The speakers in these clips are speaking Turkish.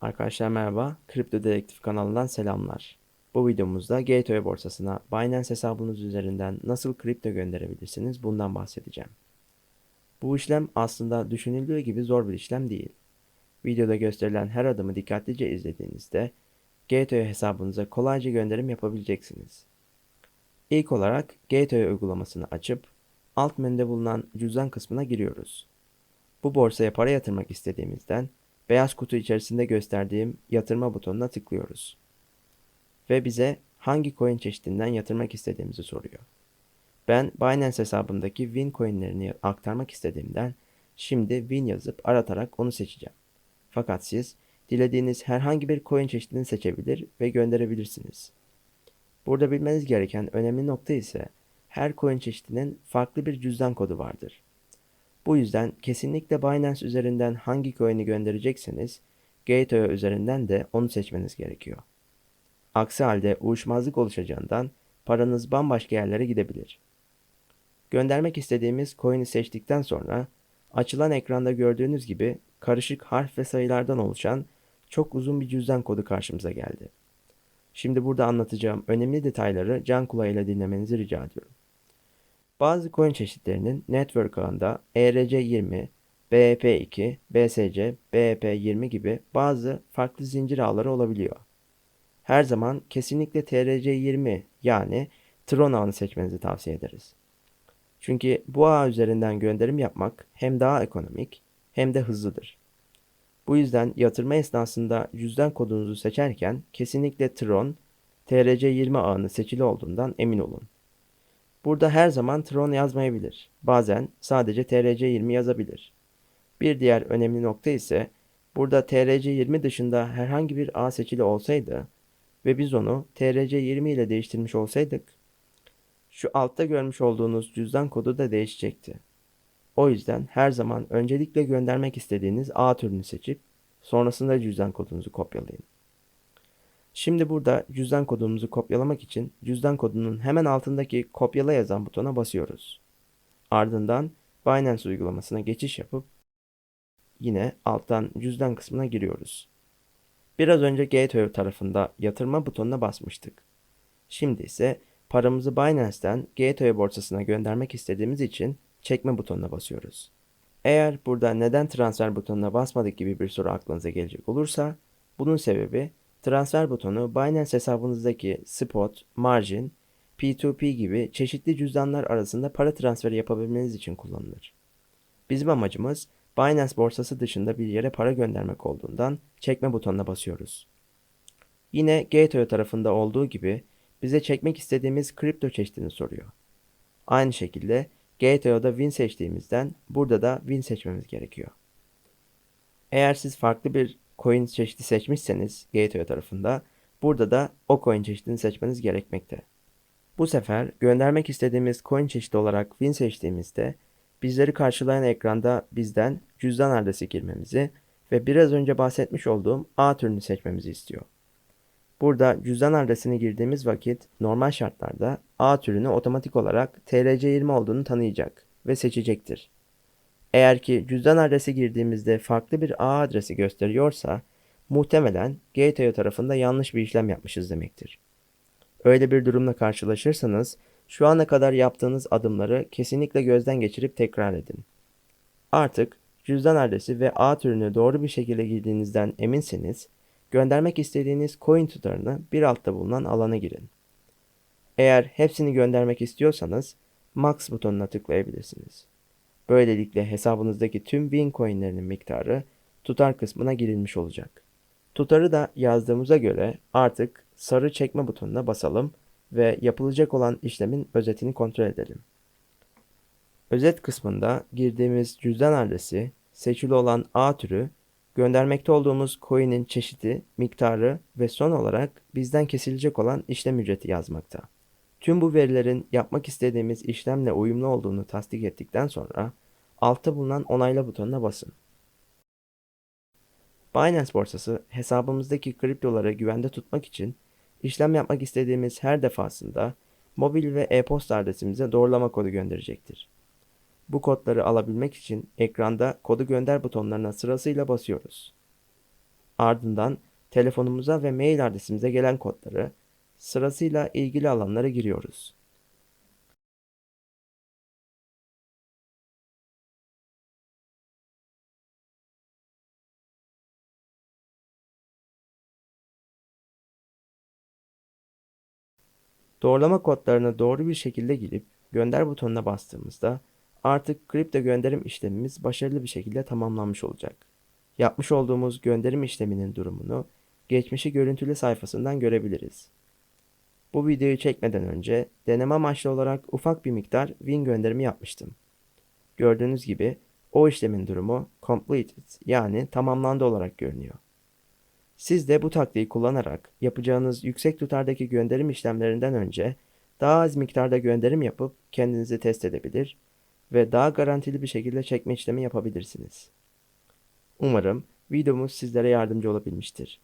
Arkadaşlar merhaba, Kripto Dedektif kanalından selamlar. Bu videomuzda Gateway borsasına Binance hesabınız üzerinden nasıl kripto gönderebilirsiniz bundan bahsedeceğim. Bu işlem aslında düşünüldüğü gibi zor bir işlem değil. Videoda gösterilen her adımı dikkatlice izlediğinizde Gateway hesabınıza kolayca gönderim yapabileceksiniz. İlk olarak Gateway uygulamasını açıp alt menüde bulunan cüzdan kısmına giriyoruz. Bu borsaya para yatırmak istediğimizden beyaz kutu içerisinde gösterdiğim yatırma butonuna tıklıyoruz. Ve bize hangi coin çeşidinden yatırmak istediğimizi soruyor. Ben Binance hesabımdaki Win coinlerini aktarmak istediğimden şimdi Win yazıp aratarak onu seçeceğim. Fakat siz dilediğiniz herhangi bir coin çeşidini seçebilir ve gönderebilirsiniz. Burada bilmeniz gereken önemli nokta ise her coin çeşidinin farklı bir cüzdan kodu vardır. Bu yüzden kesinlikle Binance üzerinden hangi coin'i gönderecekseniz Gateway üzerinden de onu seçmeniz gerekiyor. Aksi halde uyuşmazlık oluşacağından paranız bambaşka yerlere gidebilir. Göndermek istediğimiz coin'i seçtikten sonra açılan ekranda gördüğünüz gibi karışık harf ve sayılardan oluşan çok uzun bir cüzdan kodu karşımıza geldi. Şimdi burada anlatacağım önemli detayları can kulağıyla dinlemenizi rica ediyorum. Bazı coin çeşitlerinin network ağında ERC20, BEP2, BSC, BEP20 gibi bazı farklı zincir ağları olabiliyor. Her zaman kesinlikle TRC20 yani Tron ağını seçmenizi tavsiye ederiz. Çünkü bu ağ üzerinden gönderim yapmak hem daha ekonomik hem de hızlıdır. Bu yüzden yatırma esnasında cüzdan kodunuzu seçerken kesinlikle Tron, TRC20 ağını seçili olduğundan emin olun. Burada her zaman Tron yazmayabilir. Bazen sadece TRC20 yazabilir. Bir diğer önemli nokta ise burada TRC20 dışında herhangi bir ağ seçili olsaydı ve biz onu TRC20 ile değiştirmiş olsaydık şu altta görmüş olduğunuz cüzdan kodu da değişecekti. O yüzden her zaman öncelikle göndermek istediğiniz ağ türünü seçip sonrasında cüzdan kodunuzu kopyalayın. Şimdi burada cüzdan kodumuzu kopyalamak için cüzdan kodunun hemen altındaki kopyala yazan butona basıyoruz. Ardından Binance uygulamasına geçiş yapıp yine alttan cüzdan kısmına giriyoruz. Biraz önce Gateway tarafında yatırma butonuna basmıştık. Şimdi ise paramızı Binance'ten Gateway borsasına göndermek istediğimiz için çekme butonuna basıyoruz. Eğer burada neden transfer butonuna basmadık gibi bir soru aklınıza gelecek olursa bunun sebebi Transfer butonu Binance hesabınızdaki spot, margin, P2P gibi çeşitli cüzdanlar arasında para transferi yapabilmeniz için kullanılır. Bizim amacımız Binance borsası dışında bir yere para göndermek olduğundan çekme butonuna basıyoruz. Yine Gateway tarafında olduğu gibi bize çekmek istediğimiz kripto çeşidini soruyor. Aynı şekilde Gateway'da Win seçtiğimizden burada da Win seçmemiz gerekiyor. Eğer siz farklı bir coin çeşidi seçmişseniz Gateway tarafında burada da o coin çeşidini seçmeniz gerekmekte. Bu sefer göndermek istediğimiz coin çeşidi olarak Win seçtiğimizde bizleri karşılayan ekranda bizden cüzdan adresi girmemizi ve biraz önce bahsetmiş olduğum A türünü seçmemizi istiyor. Burada cüzdan adresini girdiğimiz vakit normal şartlarda A türünü otomatik olarak TRC20 olduğunu tanıyacak ve seçecektir. Eğer ki cüzdan adresi girdiğimizde farklı bir ağ adresi gösteriyorsa muhtemelen Gateway tarafında yanlış bir işlem yapmışız demektir. Öyle bir durumla karşılaşırsanız şu ana kadar yaptığınız adımları kesinlikle gözden geçirip tekrar edin. Artık cüzdan adresi ve ağ türünü doğru bir şekilde girdiğinizden eminseniz göndermek istediğiniz coin tutarını bir altta bulunan alana girin. Eğer hepsini göndermek istiyorsanız Max butonuna tıklayabilirsiniz. Böylelikle hesabınızdaki tüm Win coinlerinin miktarı tutar kısmına girilmiş olacak. Tutarı da yazdığımıza göre artık sarı çekme butonuna basalım ve yapılacak olan işlemin özetini kontrol edelim. Özet kısmında girdiğimiz cüzdan adresi, seçili olan A türü, göndermekte olduğumuz coin'in çeşidi, miktarı ve son olarak bizden kesilecek olan işlem ücreti yazmakta. Tüm bu verilerin yapmak istediğimiz işlemle uyumlu olduğunu tasdik ettikten sonra altta bulunan onayla butonuna basın. Binance borsası hesabımızdaki kriptoları güvende tutmak için işlem yapmak istediğimiz her defasında mobil ve e-posta adresimize doğrulama kodu gönderecektir. Bu kodları alabilmek için ekranda kodu gönder butonlarına sırasıyla basıyoruz. Ardından telefonumuza ve mail adresimize gelen kodları sırasıyla ilgili alanlara giriyoruz. Doğrulama kodlarını doğru bir şekilde girip gönder butonuna bastığımızda artık kripto gönderim işlemimiz başarılı bir şekilde tamamlanmış olacak. Yapmış olduğumuz gönderim işleminin durumunu geçmişi görüntülü sayfasından görebiliriz. Bu videoyu çekmeden önce deneme amaçlı olarak ufak bir miktar Win gönderimi yapmıştım. Gördüğünüz gibi o işlemin durumu completed yani tamamlandı olarak görünüyor. Siz de bu taktiği kullanarak yapacağınız yüksek tutardaki gönderim işlemlerinden önce daha az miktarda gönderim yapıp kendinizi test edebilir ve daha garantili bir şekilde çekme işlemi yapabilirsiniz. Umarım videomuz sizlere yardımcı olabilmiştir.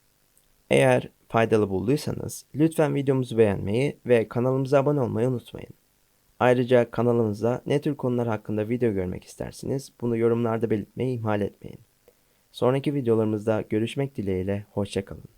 Eğer faydalı bulduysanız lütfen videomuzu beğenmeyi ve kanalımıza abone olmayı unutmayın. Ayrıca kanalımızda ne tür konular hakkında video görmek istersiniz bunu yorumlarda belirtmeyi ihmal etmeyin. Sonraki videolarımızda görüşmek dileğiyle, hoşçakalın.